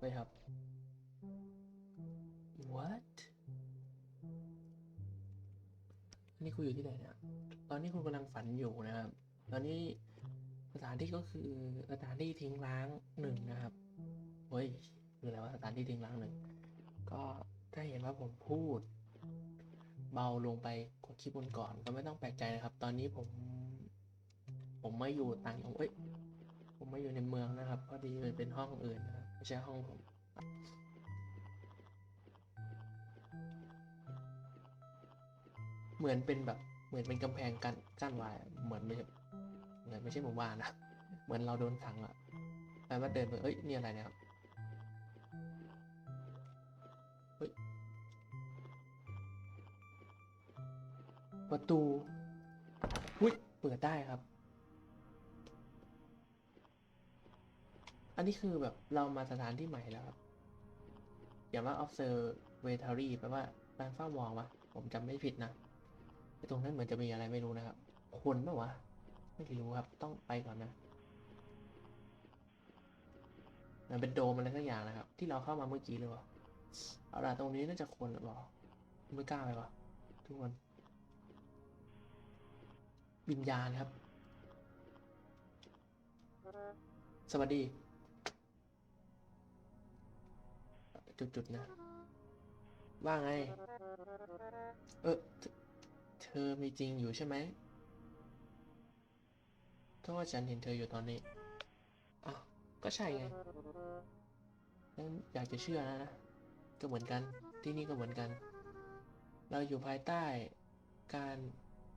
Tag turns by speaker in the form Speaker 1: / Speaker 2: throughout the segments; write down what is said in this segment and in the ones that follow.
Speaker 1: ไปครับ what อันนี้คุณอยู่ที่ไหนเนี่ย ตอนนี้คุณกำลังฝันอยู่นะครับ ตอนนี้สถานที่ก็คือสถานที่ทิ้งร้างหนึ่งนะครับเฮ้ยคืออะไรว่าสถานที่ทิ้งร้างหนึ่ง ก็ถ้าเห็นว่าผมพูด เบาลงไปกว่าคลิปบนก่อนก็ไม่ต้องแปลกใจนะครับ ตอนนี้ผม ผมไม่อยู่ต่างจังเอ้ยผมไม่อยู่ในเมืองนะครับ พอดีมันเป็นห้องอื่นนะ ใช่ห้องผมเหมือนเป็นแบบเหมือนเป็นกำแพงกันกั้นไว้เหมือนไม่ใช่เหมือนไม่ใช่หมู่บ้านนะเหมือนเราโดนขังอะแปลว่าเดินไปเอ้ยนี่อะไรเนี่ยครับเฮ้ยประตูอุ้ยเปิดได้ครับ อันนี้คือแบบเรามาสถานที่ใหม่แล้วครับอย่างว่า observatory แปลว่าการเฝ้ามองวะผมจำไม่ผิดนะไอตรงนั้นเหมือนจะมีอะไรไม่รู้นะครับ คนปะวะ ไม่รู้ครับ ต้องไปก่อนนะมันเป็นโดมอะไรสักอย่างนะครับ ที่เราเข้ามาเมื่อกี้เลยเปล่าเอาล่ะตรงนี้น่าจะคนหรือเปล่าไม่กล้าไปวะทุกคนวิญญาณครับ สวัสดี จุดๆนะ ว่าไง เออเธอมีจริงอยู่ใช่ไหมถ้าว่าฉันเห็นเธออยู่ตอนนี้อ้าวก็ใช่ไงงั้นอยากจะเชื่อนะนะ ก็เหมือนกัน ที่นี่ก็เหมือนกัน เราอยู่ภายใต้การ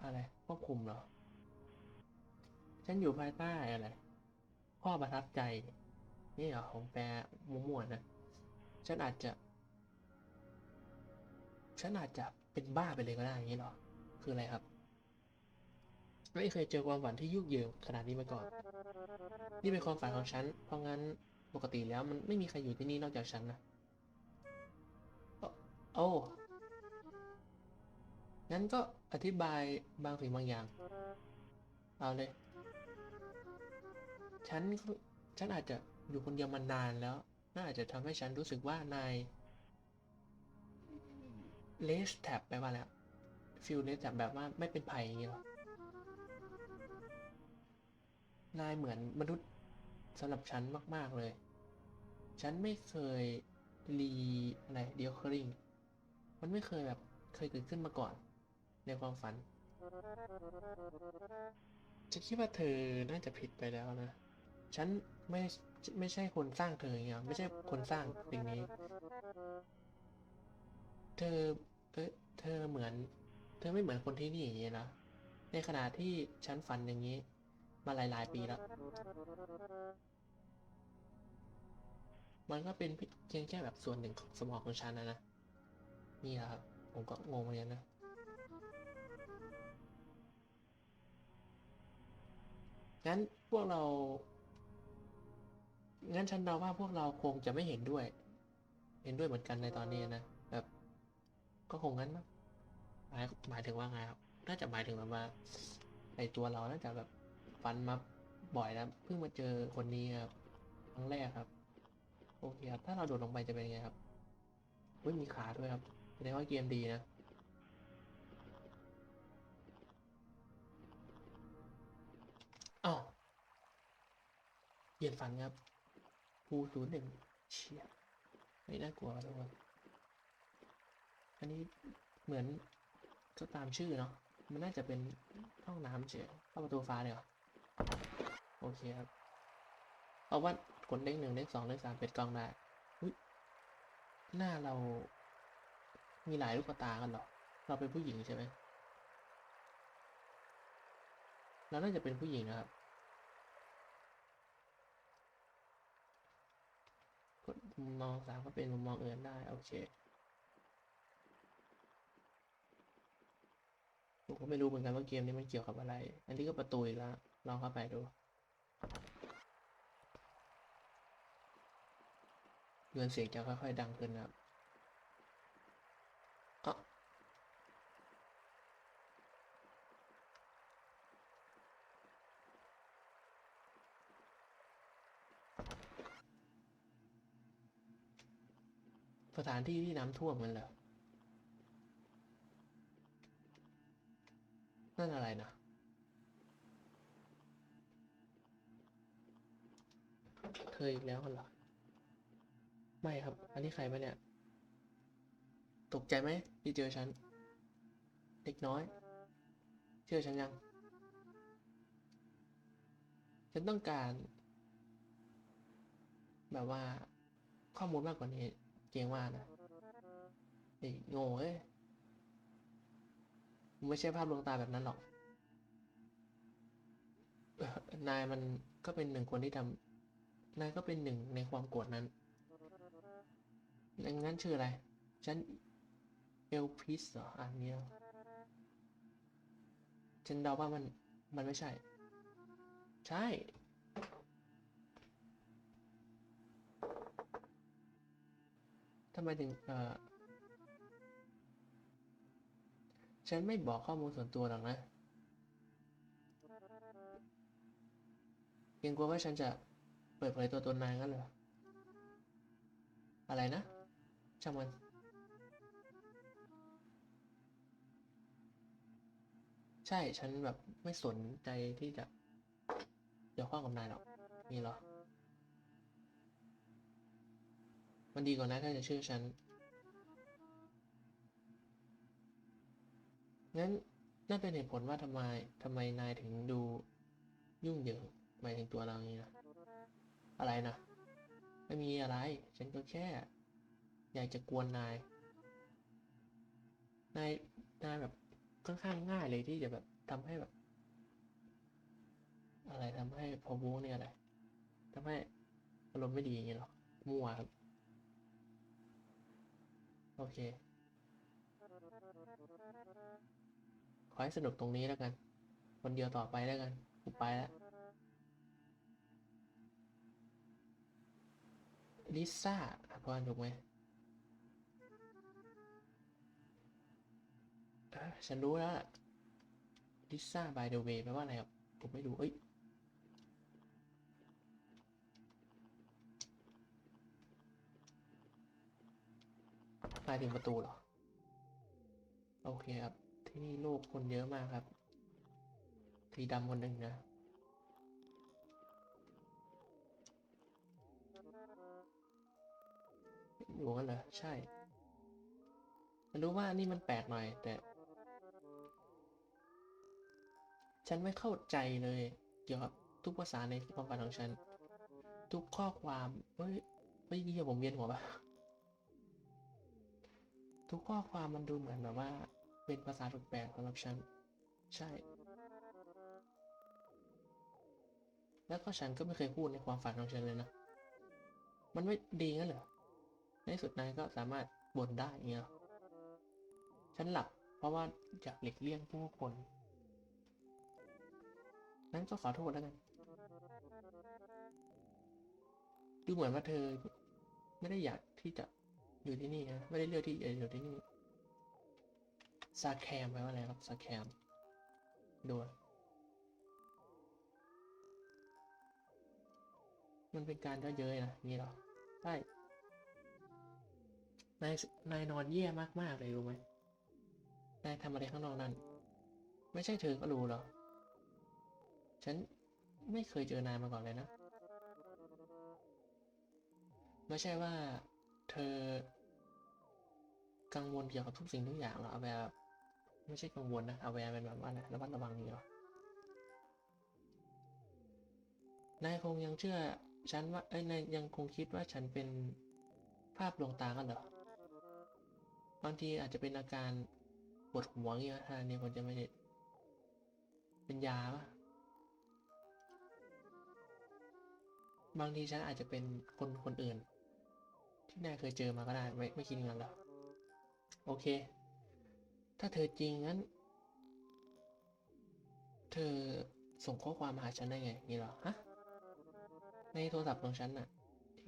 Speaker 1: อะไรควบคุมเหรอ ฉันอยู่ภายใต้อะไร ข้อประทับใจ นี่เหรอผมแปลมั่วๆนะ ฉันอาจจะ ฉันอาจจะเป็นบ้าไปเลยก็ได้อย่างนี้หรอ คืออะไรครับ ไม่เคยเจอความฝันที่ยุ่งเหยิงขนาดนี้มาก่อน นี่เป็นความฝันของฉัน เพราะงั้นปกติแล้วมันไม่มีใครอยู่ที่นี่นอกจากฉันนะ โอ้ งั้นก็อธิบายบางสิ่งบางอย่าง เอาเลย ฉัน ฉันอาจจะอยู่คนเดียวมานานแล้ว น่าจะทำให้ฉันรู้สึกว่านายเลสแท็บแปลว่าแล้วฟิลเลสแท็บแบบว่าไม่เป็นภัยอย่างนี้หรอนายเหมือนมนุษย์สำหรับฉันมาก ๆ เลย ฉันไม่เคยรีอะไรเดียวคริงมันไม่เคยแบบเคยเกิดขึ้นมาก่อน ในความฝันฉันคิดว่าเธอน่าจะผิดไปแล้วนะ ฉันไม่ไม่ใช่คนสร้างเธออย่างเงี้ยไม่ใช่คนสร้างสิ่งนี้ เธอเอเธอเหมือน เธอไม่เหมือนคนที่นี่อย่างเงี้ยนะในขณะที่ฉันฝันอย่างนี้ มาหลาย ๆ ปีแล้ว มันก็เป็นเพียงแค่แบบส่วนหนึ่งของสมองของฉันนะนะ นี่แหละครับ ผมก็งงเหมือนกันนะงั้นพวกเรา งั้นฉันเดาว่าพวกเราคงจะไม่เห็นด้วย เห็นด้วยเหมือนกันในตอนนี้นะแบบ ก็คงงั้นมั้งหมายหมายถึงว่าไงครับน่าจะหมายถึงแบบว่าในตัวเราน่าจะแบบฟันมาบ่อยแล้วเพิ่งมาเจอคนนี้ครับครั้งแรกครับ โอเคครับถ้าเราโดดลงไปจะเป็นยังไงครับอุ้ยมีขาด้วยครับแสดงว่าเกมดีนะอ้าวเปลี่ยนฝันครับ ภูศูนย์หนึ่งเชี่ยไม่น่ากลัวทุกคนอันนี้เหมือนก็ตามชื่อเนาะมันน่าจะเป็นห้องน้ำเฉยเข้าประตูฟ้าเลยเหรอโอเคครับเอาว่ากดเลขหนึ่งเลขสองเลขสามเป็ดกล้องได้หน้าเรามีหลายลูกตากันหรอ เราเป็นผู้หญิงใช่ไหมเราน่าจะเป็นผู้หญิงนะครับ กด มุมมองสามก็เป็นมุมมองอื่นได้ โอเคผมก็ไม่รู้เหมือนกันว่าเกมนี้มันเกี่ยวกับอะไร อันนี้ก็ประตูอีกแล้วลองเข้าไปดูเงินเสียงจะค่อยๆดังขึ้นครับ ถานที่ที่น้ำท่วมกันเหรอนั่นอะไรนะเธออีกแล้วเหรอ ไม่ครับ อันนี้ใครมาเนี่ย ตกใจไหมที่เจอฉัน เด็กน้อย เชื่อฉันยัง ฉันต้องการ แบบว่าข้อมูลมากกว่านี้ เกงว่านะไอ้โง่เอ้ยมึงไม่ใช่ภาพลวงตาแบบนั้นหรอก นายมันก็เป็นหนึ่งคนที่ทำนายก็เป็นหนึ่งในความโกรธนั้นดังนั้นชื่ออะไร ฉันเอลพิสเหรออ่านเนี้ยฉันเดาว่ามันมันไม่ใช่ ใช่ำไมถึงเอ่อฉันไม่บอกข้อมูลส่วนตัวหรอกนะเกรงกลัวว่าฉันจะเปิดเผยตัวตนนายงั้นเหรอ อะไรนะ ช่างมัน ใช่ ฉันแบบไม่สนใจที่จะเกี่ยวข้องกับนายหรอกนี่เหรอ มันดีกว่านะถ้าจะเชื่อฉัน งั้นนั่นเป็นเหตุผลว่าทำไมทำไมนายถึงดูยุ่งเหยิงหมายถึงตัวเราอย่างนี้นะอะไรนะไม่มีอะไร ฉันก็แค่ อยากจะกวนนาย นายนายแบบค่อนข้างง่ายเลยที่จะแบบทำให้แบบ อะไรทำให้พอวูเนี่ยอะไรทำให้อารมณ์ไม่ดีอย่างเงี้ยหรอมั่วครับ โอเค ขอให้สนุกตรงนี้แล้วกัน คนเดียวต่อไปแล้วกันกูไปแล้วลิซ่าอะพอนถูกไหมฉันรู้แล้วล่ะลิซ่า by the way แปลว่าอะไรครับ ผมไม่รู้ เอ้ย มาถึงประตูเหรอ โอเคครับ ที่นี่โลกคนเยอะมากครับ สีดำคนหนึ่งนะ อยู่กันเหรอ ใช่รู้ว่านี่มันแปลกหน่อย แต่ ฉันไม่เข้าใจเลย เกี่ยวกับทุกภาษาในความฝันของฉัน ทุกข้อความ เฮ้ยเฮ้ยนี่ผมเวียนหัวปะ ทุกข้อความมันดูเหมือนแบบว่า เป็นภาษาแปลกๆสำหรับฉัน ใช่ แล้วก็ฉันก็ไม่เคยพูดในความฝันของฉันเลยนะ มันไม่ดีงั้นเหรอ ในสุดนายก็สามารถบ่นได้เงี้ยฉันหลับเพราะว่าอยากหลีกเลี่ยงผู้คนนั้นก็ขอโทษแล้วกัน ดูเหมือนว่าเธอ ไม่ได้อยากที่จะ อยู่ที่นี่นะไม่ได้เลือกที่จะอยู่ที่นี่ซาแคมแปลว่าอะไรครับซาแคมดูมันเป็นการเยอเย้ยนะนี่หรอใช่นายนายนอนแย่มากๆเลยรู้ไหมนายทำอะไรข้างนอกนั้นไม่ใช่เธอก็รู้หรอ ฉันไม่เคยเจอนายมาก่อนเลยนะ ไม่ใช่ว่าเธอ กังวลเกี่ยวกับทุกสิ่งทุกอย่างเหรอเอาแบบไม่ใช่กังวลนะเอาแบบเป็นแบบว่าอะไรระมัดระวังนี่หรอนายคงยังเชื่อฉันว่าเอ้ยนายยังคงคิดว่าฉันเป็นภาพลวงตากันเหรอบางทีอาจจะเป็นอาการปวดหัวเงี้ยถ้านนี้ผมจะไม่ได้เป็นยาปะบางทีฉันอาจจะเป็นคนคนอื่น ที่นายเคยเจอมาก็ได้ ไม่ไม่คิดงั้นหรอ โอเค ถ้าเธอจริงงั้น เธอส่งข้อความมาหาฉันได้ไงนี่หรอ ฮะ ในโทรศัพท์ของฉันน่ะ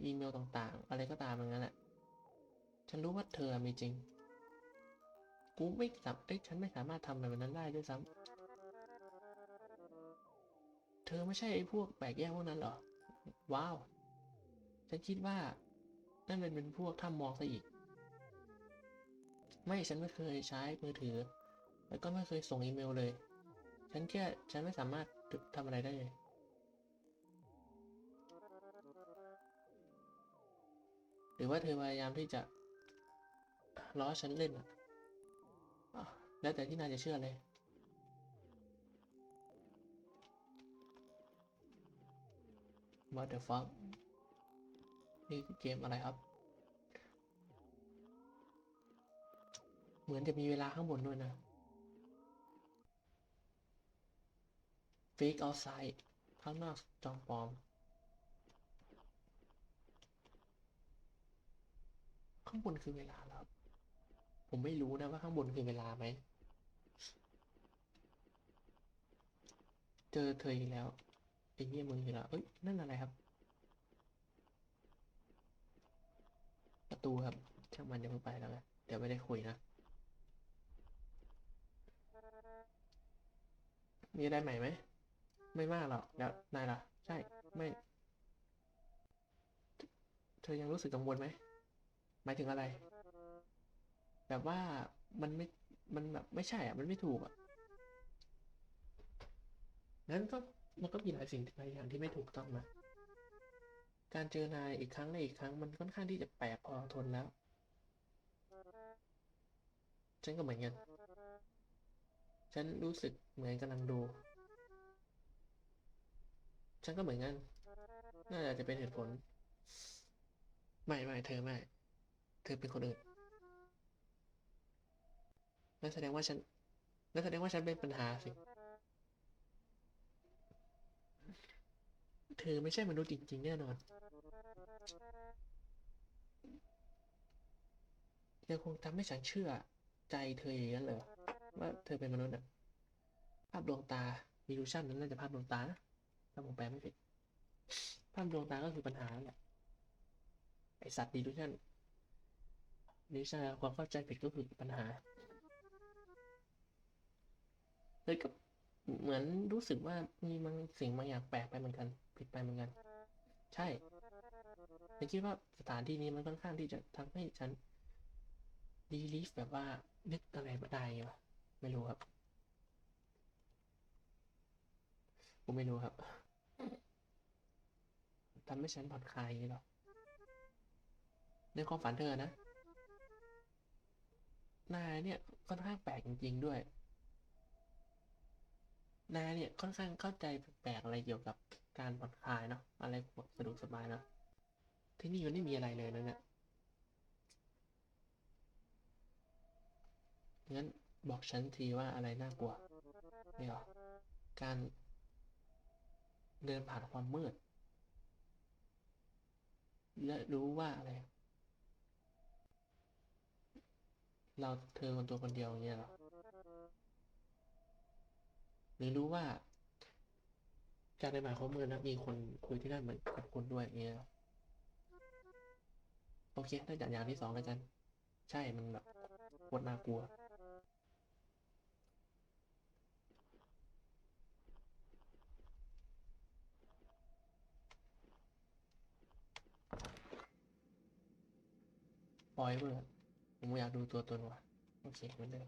Speaker 1: อีเมลต่างๆ อะไรก็ตามอย่างนั้นแหละ ฉันรู้ว่าเธอมีจริง กูไม่สามเอ้ฉันไม่สามารถทำแบบนั้นได้ด้วยซ้ำ เธอไม่ใช่ไอ้พวกแปลกแยกพวกนั้นเหรอ ว้าว ฉันคิดว่านั่นเป็นเป็นพวกถ้ำมองซะอีก ไม่ฉันไม่เคยใช้มือถือ แล้วก็ไม่เคยส่งอีเมลเลย ฉันแค่ฉันไม่สามารถทำอะไรได้เลยหรือว่าเธอพยายามที่จะล้อฉันเล่นอะแล้วแต่ที่นายจะเชื่อเลย What the fuck นี่เกมอะไรครับ เหมือนจะมีเวลาข้างบนด้วยนะ Fake outside ข้างนอกจอมปลอม ข้างบนคือเวลาแล้วครับผมไม่รู้นะว่าข้างบนคือเวลาไหม เจอเธออีกแล้วไอ้เหี้ยมึงอีกแล้วเอ้ย นั่นอะไรครับ ประตูครับช่างมันเดี๋ยวเพิ่งไปแล้วกันเดี๋ยวไม่ได้คุยนะ มีอะไรใหม่ไหม ไม่มากหรอกแล้วนายล่ะ ใช่ ไม่ เธอยังรู้สึกกังวลไหม หมายถึงอะไร แบบว่ามันไม่ มันแบบไม่ใช่อะ มันไม่ถูกอะงั้นก็มันก็มีหลายสิ่งหลายอย่างที่ไม่ถูกต้องนะ การเจอนายอีกครั้งและอีกครั้งมันค่อนข้างที่จะแปลกพอทนแล้ว ฉันก็เหมือนกัน ฉันรู้สึกเหมือนกำลังดู ฉันก็เหมือนกัน น่าจะเป็นเหตุผล ไม่ไม่เธอไม่ เธอเป็นคนอื่น นั่นแสดงว่าฉัน นั่นแสดงว่าฉันเป็นปัญหาสิ เธอไม่ใช่มนุษย์จริงๆแน่นอน ยังคงทำให้ฉันเชื่อใจเธออย่างนั้นเหรอ ว่าเธอเป็นมนุษย์อะภาพดวงตามีรูชั่นนั้นน่าจะภาพดวงตานะถ้าผมแปลไม่ผิด ภาพดวงตาก็คือปัญหาแหละไอสัตว์ดีรูชั่นดีรูชั่นความเข้าใจผิดก็คือปัญหาเลยก็เหมือนรู้สึกว่ามีมันสิ่งบางอย่างแปลกไปเหมือนกัน ผิดไปเหมือนกัน ใช่ฉันคิดว่าสถานที่นี้มันค่อนข้างที่จะทำให้ฉันดีลีฟแบบว่านึกอะไรมาได้วะ ไม่รู้ครับ ผมไม่รู้ครับทำให้ฉันผ่อนคลายอย่างนี้หรอในความฝันเธอนะ นายเนี่ยค่อนข้างแปลกจริงๆด้วย นายเนี่ยค่อนข้างเข้าใจแปลกๆอะไรเกี่ยวกับการผ่อนคลายเนาะ อะไรสะดวกสบายเนาะ ที่นี่มันไม่มีอะไรเลยนะเนี่ยงั้น บอกฉันทีว่าอะไรน่ากลัวนี่หรอ การเดินผ่านความมืด และรู้ว่าอะไร เราเธอคนตัวคนเดียวอย่างเงี้ยหรอ หรือรู้ว่า การเดินผ่านความมืดนะมีคนอยู่ที่นั่นเหมือนกับคนด้วยเงี้ยเหรอโอเคน่าจะอย่างที่สองแล้วกัน ใช่ มันแบบโคตรน่ากลัว ปล่อยเพื่อนผมอยากดูตัวตนว่ะโอเคเหมือนเดิม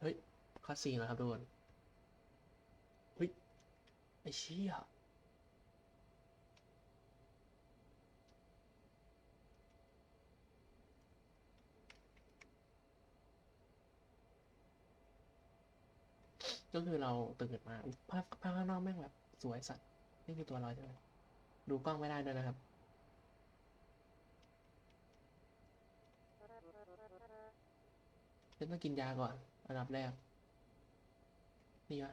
Speaker 1: เฮ้ยคัสซีนเหรอครับทุกคนเฮ้ยไอ้เชี่ยก็คือเราตื่นมาภาพภาพข้างนอกแม่งแบบสวยสัตว์นี่คือตัวเราใช่ไหมดูกล้องไม่ได้ด้วยนะครับ ฉันต้องกินยาก่อน อันดับแรก นี่วะ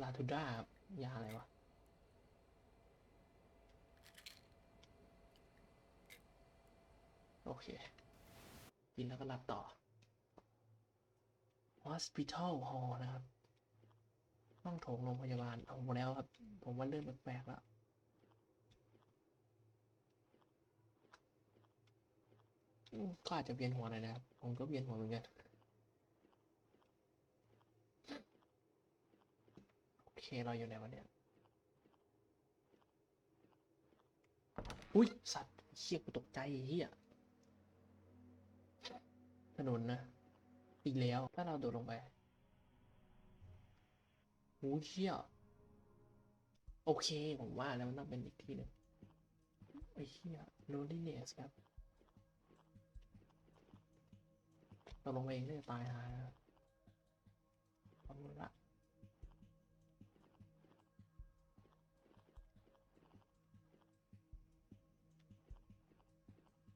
Speaker 1: ลาทูด้าครับยาอะไรวะ โอเค กินแล้วก็หลับต่อ Hospital Hall นะครับ ห้องโถงโรงพยาบาลเอาหมดแล้วครับ ผมว่าเริ่มแปลกๆแล้ว อืม ก็อาจจะเวียนหัวหน่อยนะครับ ผมก็เวียนหัวเหมือนกัน โอเค เราอยู่ไหนวะเนี่ย อุ้ย สัตว์เชี่ยกูตกใจเฮียถนนนะ อีกแล้ว ถ้าเราโดดลงไปหูเชี่ยโอเค ผมว่าแล้วมันต้องเป็นอีกที่หนึ่งไอ้เชี่ย loneliness ครับ เราลงไปเองก็จะตายหานะเอาละ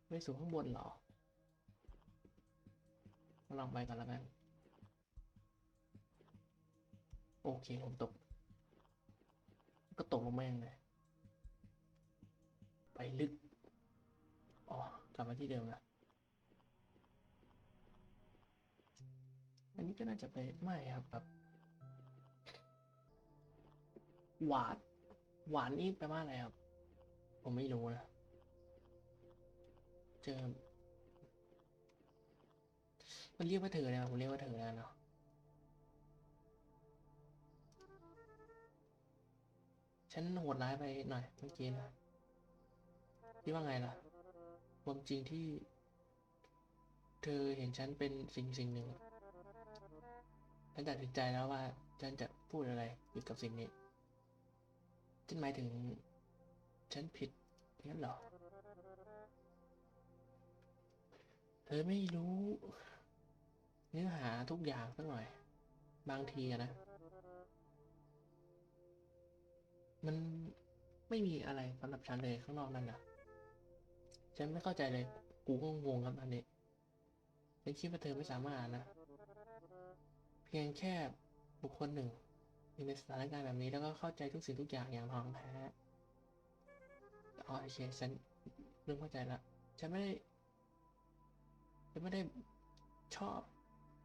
Speaker 1: ไม่สูงข้างบนเหรอลองไปก่อนแล้วกันโอเค ผมตก ก็ตกลงมาเองเลย ไปลึก อ๋อกลับมาที่เดิมละ อันนี้ก็น่าจะไปไม่ครับแบบหวาน หวานนี่แปลว่าอะไรครับ ผมไม่รู้นะ เจอ มันเรียกว่าเธอนะครับผมเรียกว่าเธอแล้วเนาะฉันโหดร้ายไปหน่อยเมื่อกี้นะพี่ว่าไงล่ะความจริงที่ เธอเห็นฉันเป็นสิ่งสิ่งหนึ่ง ฉันตัดสินใจแล้วว่าฉันจะพูดอะไรเกี่ยวกับสิ่งนี้ ฉันหมายถึง ฉันผิดงั้นหรอ เธอไม่รู้ เนื้อหาทุกอย่างสักหน่อย บางทีนะ มันไม่มีอะไรสำหรับฉันเลยข้างนอกนั่นนะฉันไม่เข้าใจเลย กูก็งงครับอันนี้ฉันคิดว่าเธอไม่สามารถนะ พียงแค่บุคคลหนึ่งอยู่ในสถานการณ์แบบนี้แล้วก็เข้าใจทุกสิ่งทุกอย่างอย่างทองแท้อ๋อโอเคฉันเริ่มเข้าใจละฉันไม่ได้ฉันไม่ได้ชอบ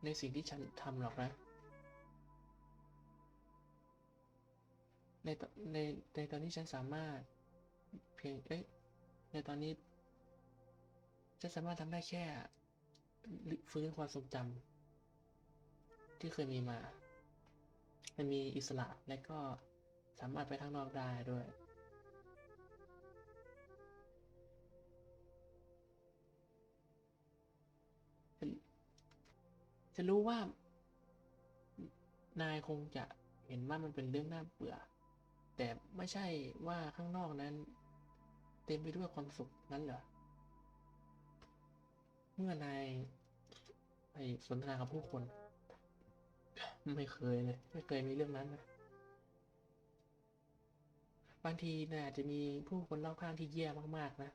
Speaker 1: ในสิ่งที่ฉันทำหรอกนะ ในในในตอนนี้ฉันสามารถ เพียงเอ้ยในตอนนี้ ฉันสามารถทำได้แค่ฟื้นความทรงจำ ที่เคยมีมา มันมีอิสระและก็สามารถไปข้างนอกได้ด้วยฉันฉันรู้ว่า นายคงจะเห็นว่ามันเป็นเรื่องน่าเบื่อ แต่ไม่ใช่ว่าข้างนอกนั้น เต็มไปด้วยความสุขนั้นเหรอ เมื่อนายไปสนทนากับผู้คน ไม่เคยเลย ไม่เคยมีเรื่องนั้นนะบางทีนายอาจะมีผู้คนรอบข้างที่แย่มากๆนะ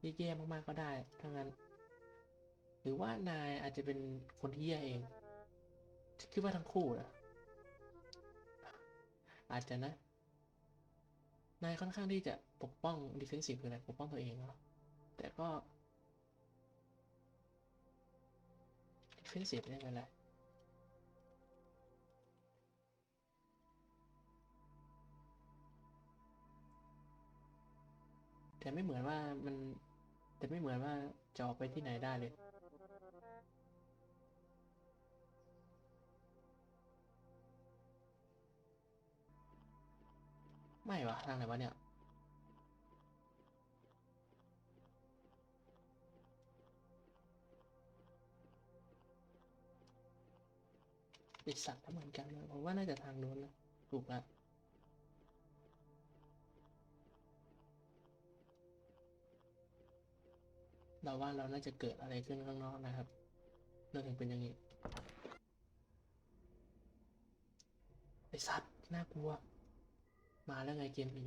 Speaker 1: ที่แย่มากๆก็ได้ทั้งนั้น หรือว่านายอาจจะเป็นคนที่แย่เองคิดว่าทั้งคู่นะอาจจะนะนายค่อนข้างที่จะปกป้อง defensive คืออะไรปกป้องตัวเองเนาะแต่ก็ defensive เนี่ยเป็นไร แต่ไม่เหมือนว่ามัน แต่ไม่เหมือนว่าจะออกไปที่ไหนได้เลยไม่วะทางไหนวะเนี่ย ติดสัตว์ก็เหมือนกันนะผมว่าน่าจะทางโน้นนะ ถูกแล้ว เราว่าเราน่าจะเกิดอะไรขึ้นข้างนอกนะครับเราถึงเป็นอย่างนี้ไอสัตว์น่ากลัว มาแล้วไงเกมพี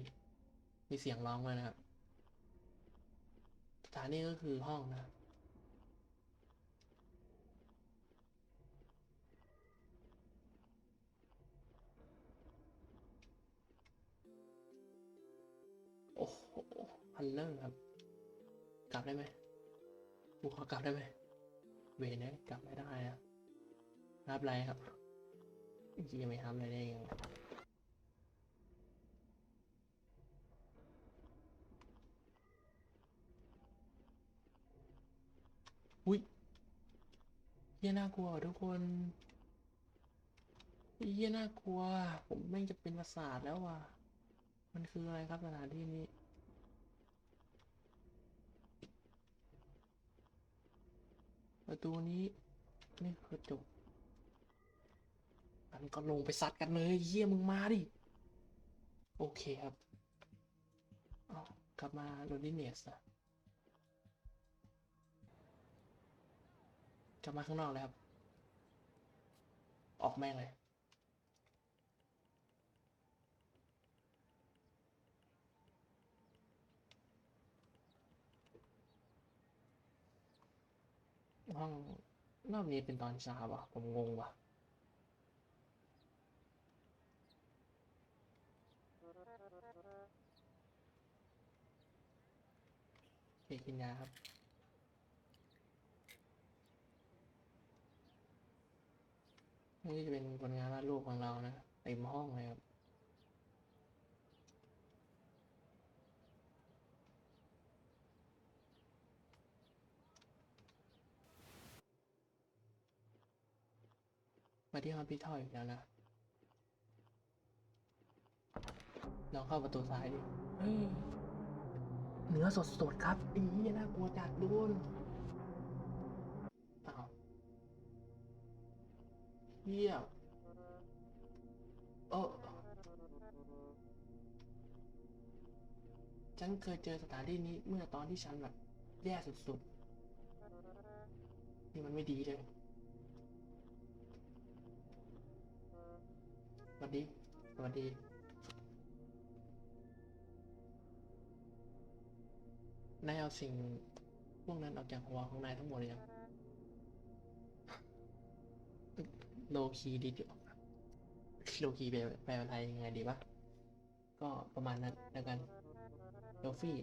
Speaker 1: มีเสียงร้องมานะครับสถานีก็คือห้องนะโอ้โหพันเลอร์ครับ กลับได้ไหม กูขอกลับได้ไหมเวรนะกลับไม่ได้อะรับไรครับยังไม่ทำอะไรได้ยังอุ้ยเหี้ยน่ากลัวทุกคนเหี้ยน่ากลัว ผมแม่งจะเป็นประสาทแล้วว่ะ มันคืออะไรครับสถานที่นี้ ประตูนี้นี่คือกระจกมันก็ลงไปซัดกันเลยเยี่ยมึงมาดิ โอเคครับกลับมาโรนิเนสนะกลับมาข้างนอกเลยครับ ออกแม่งเลย ห้องรอบนี้เป็นตอนเช้าวะผมงงวะเคกินยาครับนี่จะเป็นผลงานวาดรูปของเรานะเต็มห้องเลยครับ มาที่ฮอสพิทอลอีกแล้วนะลองเข้าประตูซ้ายดิเฮ้ยเนื้อสดๆครับอีน่ากลัวจัดโดนอ้าวเยี่ยมโอ้ฉันเคยเจอสถานที่นี้เมื่อตอนที่ฉันแบบแย่สุดๆ นี่มันไม่ดีเลย วัสดี สวัสดี นายเอาสิ่งพวกนั้นออกจากหัวของนายทั้งหมดเลยยังโลคีดีดีโลคีแปลแปลเป็นไทยยังไงดีวะ ก็ประมาณนั้นแล้วกันโลฟี่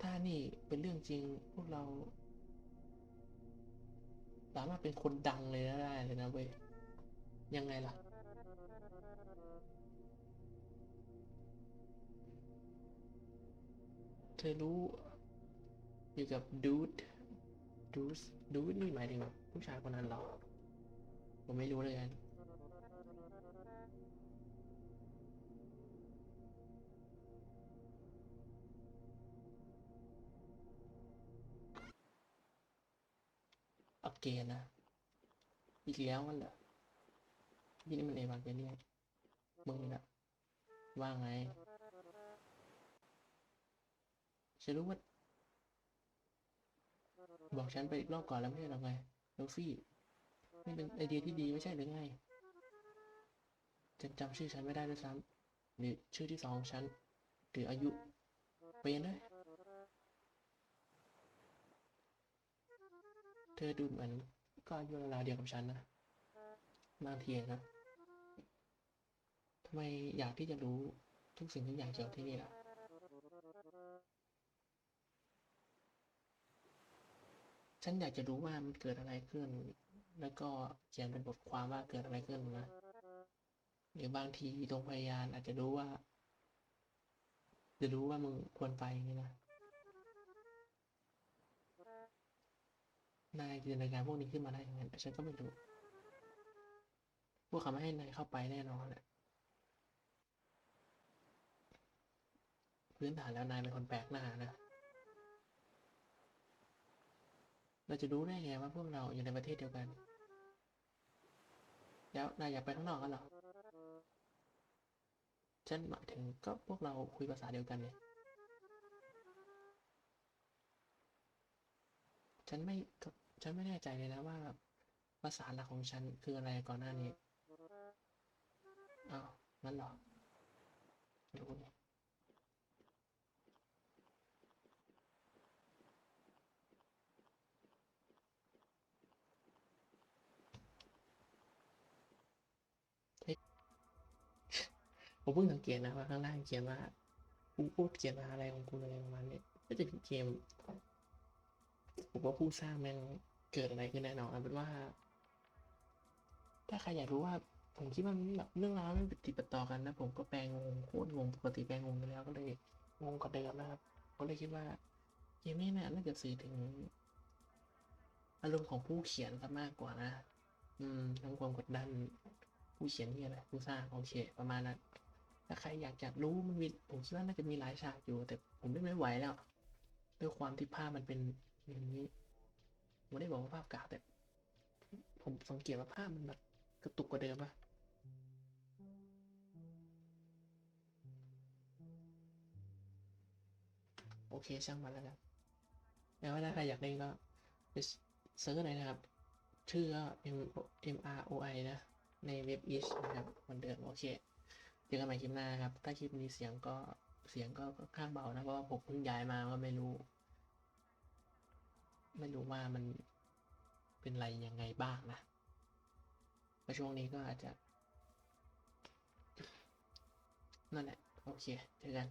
Speaker 1: ถ้านี่เป็นเรื่องจริงพวกเรา สามารถเป็นคนดังเลยได้เลยนะเว้ย ยังไงล่ะ เธอรู้ อยู่กับดูดดูสดูดนี่หมายถึงผู้ชายคนนั้นหรอ ผมไม่รู้เลยกันอัเกนนะ อีกแล้วมันเหรอยี่นี่มันเอวานไปเนี่ยมึงนะว่าไง ฉันรู้ว่าบอกฉันไปอีกรอบก่อนแล้วไม่ใช่หรอไงลูฟี่นี่เป็นไอเดียที่ดีไม่ใช่หรือไงฉันจำชื่อฉันไม่ได้ด้วยซ้ำหรือชื่อที่สองของฉันหรืออายุเป็นเลยเธอดูเหมือนก็อายุราวเดียวกับฉันนะบางทีนะทำไมอยากที่จะรู้ทุกสิ่งทุกอย่างเกี่ยวกับที่นี่ล่ะ ฉันอยากจะรู้ว่ามันเกิดอะไรขึ้น แล้วก็เขียนเป็นบทความว่าเกิดอะไรขึ้นนะ หรือบางทีตรงพยานอาจจะรู้ว่า จะรู้ว่ามึงควรไปอย่างนี้นะนายจินตนาการพวกนี้ขึ้นมาได้ยังไงฉันก็ไม่รู้ พวกเขาไม่ให้นายเข้าไปแน่นอนแหละพื้นฐานแล้วนายเป็นคนแปลกหน้านะ เราจะรู้ได้ไงว่าพวกเราอยู่ในประเทศเดียวกัน แล้วนายอยากไปข้างนอกกันหรอ ฉันหมายถึงก็พวกเราคุยภาษาเดียวกันเนี่ย ฉันไม่ฉันไม่แน่ใจเลยนะว่าภาษาหลักของฉันคืออะไรก่อนหน้านี้ อ้าวงั้นหรอไม่รู้เนี่ย ผมเพิ่งสังเกตนะว่าข้างล่างเขียนว่ากูพูดเขียนมาอะไรของกูอะไรประมาณนี้ก็จะเป็นเกมผมว่าผู้สร้างแม่งเกิดอะไรขึ้นแน่นอนเอาเป็นว่า ถ้าใครอยากรู้ว่า ผมคิดว่ามันแบบเรื่องราวไม่ติดปต่อกันนะผมก็แปลงงโคตรงงปกติแปลงงไปแล้วก็เลยงงกว่าเดิมนะครับก็เลยคิดว่าเกมนี้เนี่ยน่าจะสื่อถึงอารมณ์ของผู้เขียนซะมากกว่านะ อืมทั้งความกดดัน ผู้เขียนนี่อะไรผู้สร้างโอเค ประมาณนั้น ถ้าใครอยากจะรู้มันมีผมคิดว่าน่าจะมีหลายฉากอยู่ แต่ผมไม่ไหวแล้วด้วยความที่ภาพมันเป็นอย่างนี้ผมไม่ได้บอกว่าภาพกากแต่ ผมสังเกตว่าภาพมันแบบกระตุกกว่าเดิมปะโอเคช่างมันแล้วกันแล้วถ้าใครอยากเล่นก็ไปเซิร์ชหน่อยนะครับ ชื่อก็ M M R O I นะ ในเว็บ ish นะครับเหมือนเดิมโอเค เจอกันใหม่คลิปหน้าครับ ถ้าคลิปนี้เสียงก็เสียงก็ค่อนข้างเบานะ เพราะว่าผมเพิ่งย้ายมาก็ไม่รู้ ไม่รู้ว่ามันเป็นอะไรยังไงบ้างนะแต่ช่วงนี้ก็อาจจะ นั่นแหละ โอเค เจอกัน